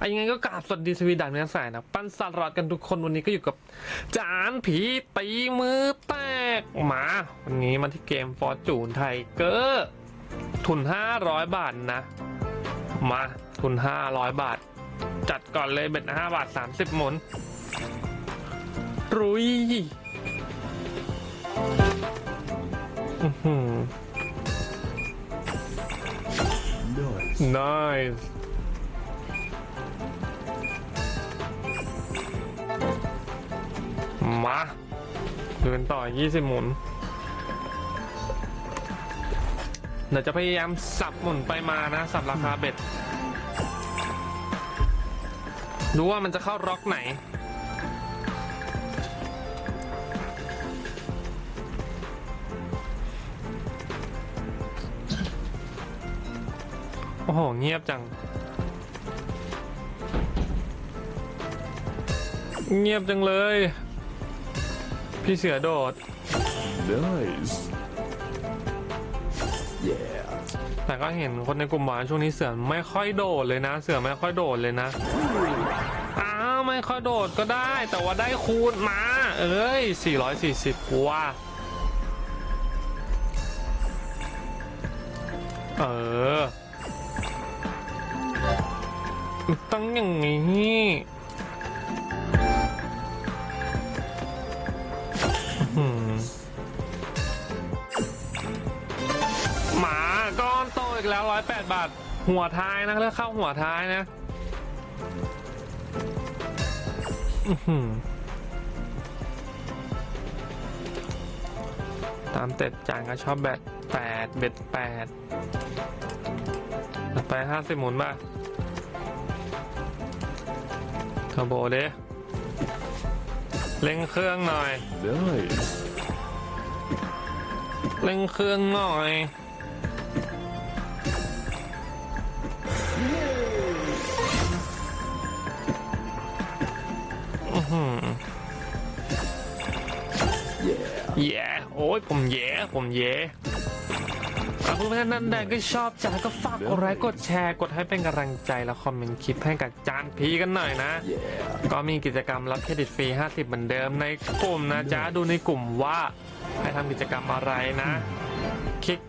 อะยังไงก็กราบสวัสดีสวีดันเนื้อสายนะ ปั้นสลัดกันทุกคนวันนี้ก็อยู่กับ จานผีตีมือแตกมา วันนี้มาที่เกมฟอร์จูนไทเกอร์ทุน 500 บาทนะ มาทุน 500 บาท จัดก่อนเลยเบ็ด5บาท 30 หมุน รุยอื้อหือ Nice. มาเดินต่อ 20 หมุน เดี๋ยวจะพยายามสับหมุนไปมานะ สับราคาเบ็ด ดูว่ามันจะเข้าร็อกไหน โอ้โห เงียบจัง เงียบจังเลย พี่เสือโดด Nice. Yeah. แต่ก็เห็นคนในกลุ่มหวานช่วงนี้เสือไม่ค่อยโดดเลยนะ เสือไม่ค่อยโดดเลยนะ อ้าวไม่ค่อยโดดก็ได้ แต่ว่าได้คูณมา เอ้ย 440ว่าเออต้องอย่างนี้ หมาก้อนโตอีกแล้วร้อยแปดบาท หัวท้ายนะเลือกเข้าหัวท้ายนะอือหือตามเต็ดจานก็ชอบแบตแปดเบ็ดแปดไปห้าสิบหมุนป่ะเทอร์โบเด้ เร่งเครื่องหน่อย Nice. เร่งเครื่องหน่อย อื้อหือ Yeah. แย่โอ้ยผมแย่ผมแย่ ถ้าเพื่อนๆนั้นใดก็ชอบจานก็ฝากกดไลค์กดแชร์กดให้เป็นกำลังใจแล้วคอมเมนต์คลิปให้กับจานพีกันหน่อยนะ Yeah. ก็มีกิจกรรมรับเครดิตฟรี 50 เหมือนเดิมในกลุ่มนะจ๊ะดูในกลุ่มว่าให้ทำกิจกรรมอะไรนะ คลิก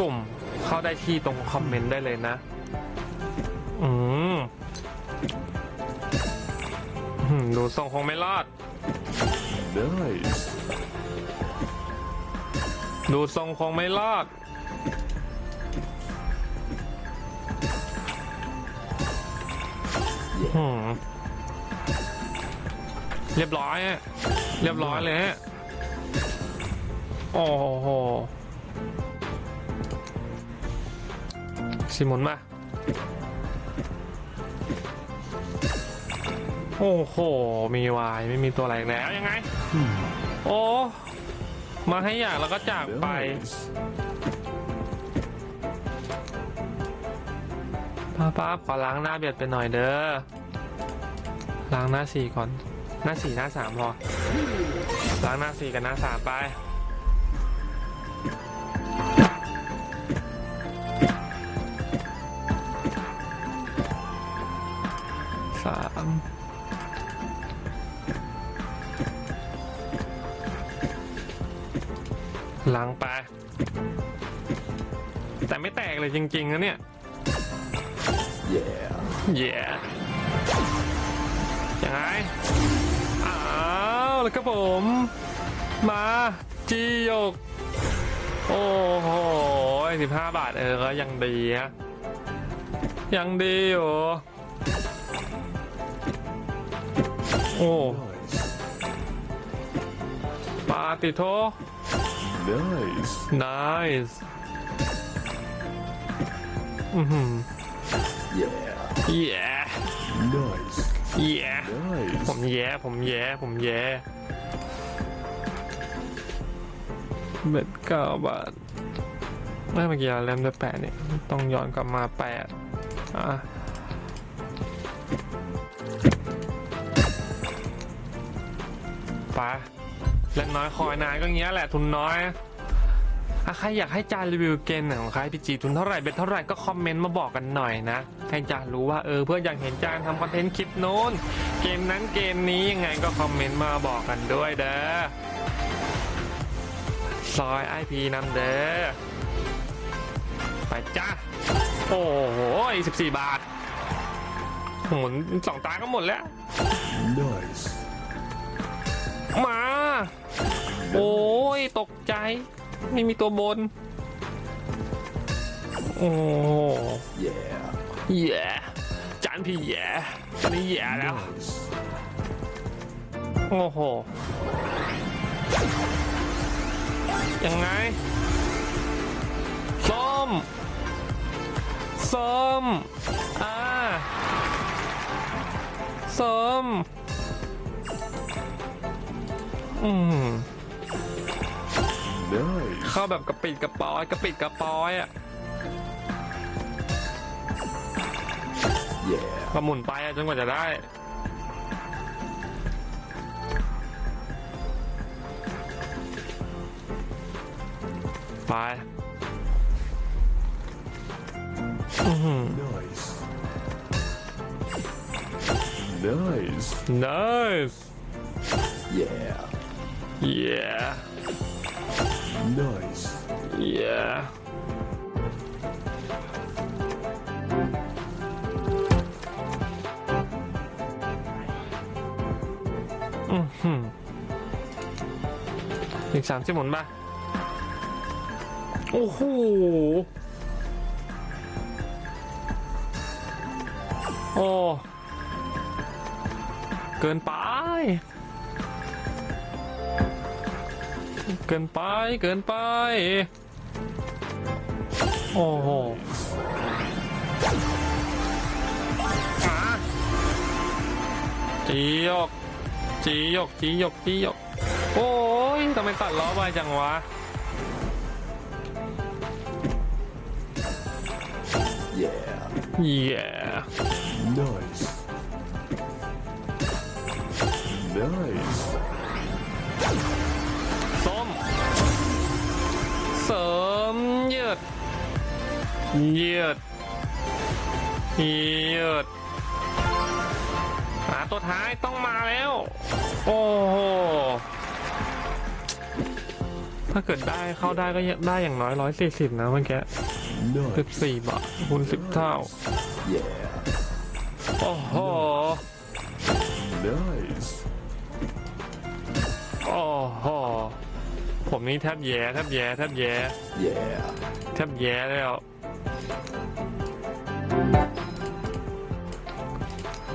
กลุ่มเข้าได้ที่ตรงคอมเมนต์ได้เลยนะ อืมอืมดูทรงคงไม่รอด Nice. ดูทรงคงไม่รอด หืมเรียบร้อยอะเรียบร้อยเลยฮะ โอ้โหสิหมุนมา โอ้โห มีวายไม่มีตัวอะไรแล้วยังไง โอ้ มาให้อยากแล้วก็จากไป ป้าป้าขอล้างหน้าเบียดไปหน่อยเด้อ ล้างหน้าสี่ก่อน หน้าสี่หน้าสามพอ ล้างหน้าสี่กับหน้าสามไปสามล้างไป แต่ไม่แตกเลยจริงๆนะเนี่ย Yeah. เย่ยังไงอ้าวแล้วครับผม มาจีโยก โอ้โหสิบห้าบาทเออก็ยังดีนะยังดีอยู่โอ้ Nice. ปาติโท Nice. nice อือหือ Yeah. แย่ Nice. แย่ผมแย่ผมแย่ผมแย่เบ็ดเก้าบาทไม่เมื่อกี้เราเล่มด้วยแปดเนี่ยต้องย้อนกลับมาแปดอะไปเล่นน้อยคอยนานก็เงี้ยแหละทุนน้อย ใครอยากให้จานรีวิวเกมไหนของใครพีจีทุนเท่าไหร่เบ็ดเท่าไหร่ก็คอมเมนต์มาบอกกันหน่อยนะให้จานรู้ว่าเออเพื่อนอยากเห็นจานทำคอนเทนต์คลิปโน้น เกมนั้นเกมนี้ยังไงก็คอมเมนต์มาบอกกันด้วยเด้อซอยไอพีนำเด้อไปจ้าโอ้โห14บาทหมุนสองตาก็หมดแล้ว Nice. มา โอ้ยตกใจ ไม่มีตัวบน โอ้ Yeah. แย่จานพี่แย่ตอนนี้แย่แล้ว Nice. โอ้โห ยังไงส้มส้มอ่าส้มอืม Nice. เข้าแบบกระปิดกระปอยกระปิดกระปอยอะ Yeah. ก็หมุนไปอะจนกว่าจะได้ ไปอื้อหือ Nice. Nice. nice Yeah. yeah Nice. yeah อือหืออีกสามสิบหมุนป่ะ โอ้โห โอ้ เกินไป เกินไปเกินไป โอ้โหจียกจียกจียกจียก โอ้ยทำไมตัดล้อไปจังวะ Yeah. เย่ Nice. Nice. ส้มเสริมยืดยืดยืดหาตัวท้ายต้องมาแล้ว โอ้โห ถ้าเกิดได้เข้าได้ก็ได้อย่างน้อยร้อยสี่สิบนะเมื่อกี้สิบ Nice. สี่บาทคูณสิบเท่า Yeah. โอ้โห Nice. โอ้โห ผมนี่แทบแย่แทบแย่แทบแย่ Yeah. แทบแย่แล้ว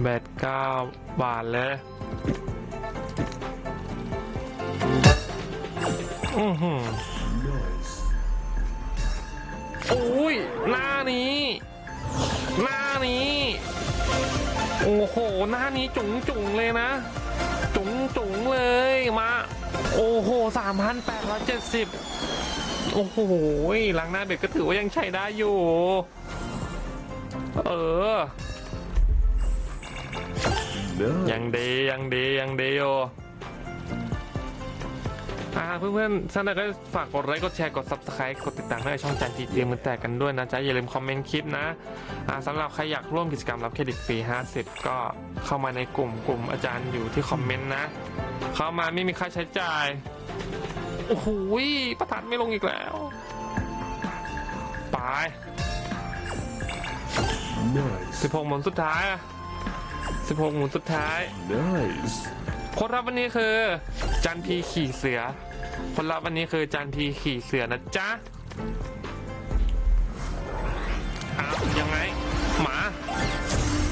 แบตเก้าบาทเลยอือหือ Nice. โอ้ยหน้านี้ หน้านี้ โอ้โห หน้านี้จุ๋งจุ๋งเลยนะ จุ๋งจุ๋งเลยมา โอ้โห สามพันแปดร้อยเจ็ดสิบโอ้โหหลังหน้าเด็กก็ถือว่ายังใช้ได้อยู่ เออ ยัง Nice. ดียังดียังดีโอ อ่าเพื่อนๆท่านใดก็ฝากกดไลค์กดแชร์กด subscribe กดติดตามให้ช่องจันทีเตรียมมือแตกกันด้วยนะจ๊ะอย่าลืมคอมเมนต์คลิปนะอ่าสำหรับใครอยากร่วมกิจกรรมรับเครดิตฟรี 50 ก็เข้ามาในกลุ่มกลุ่มอาจารย์อยู่ที่คอมเมนต์นะ เข้ามาไม่มีค่าใช้จ่ายโอ้โหประทัดไม่ลงอีกแล้ว ไป Nice. 16หมุนสุดท้ายอะ16หมุนสุดท้าย Nice. คนรับวันนี้คือ จันทีขี่เสือ คนรับวันนี้คือจันทีขี่เสือนะจ๊ะอ้าวยังไง หมา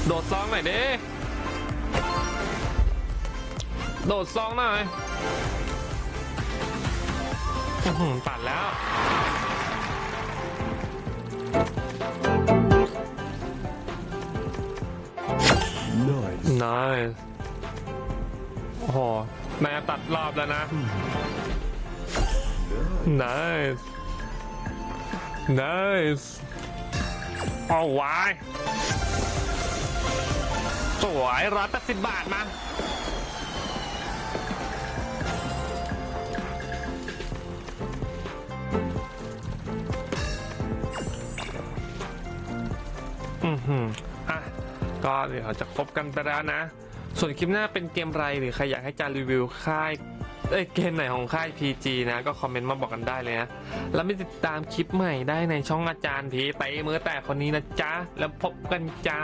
โดดซองหน่อยเด้โดดซองหน่อยอื้อหือปัดแล้ว Nice. นายโอ้โห นายตัดรอบแล้วนะ nice nice เอาไว้สวยร้อยแปดสิบบาทมาอือหืออะก็เดี๋ยวจะพบกันไปแล้วนะ ส่วนคลิปหน้าเป็นเกมไรหรือใครอยากให้จานรีวิวค่ายเอ้ยเกมไหนของค่าย PG นะ ก็คอมเมนต์มาบอกกันได้เลยนะ แล้วไม่ติดตามคลิปใหม่ได้ในช่องอาจารย์ผีไตมือแตกคนนี้นะจ๊ะ แล้วพบกันจ้า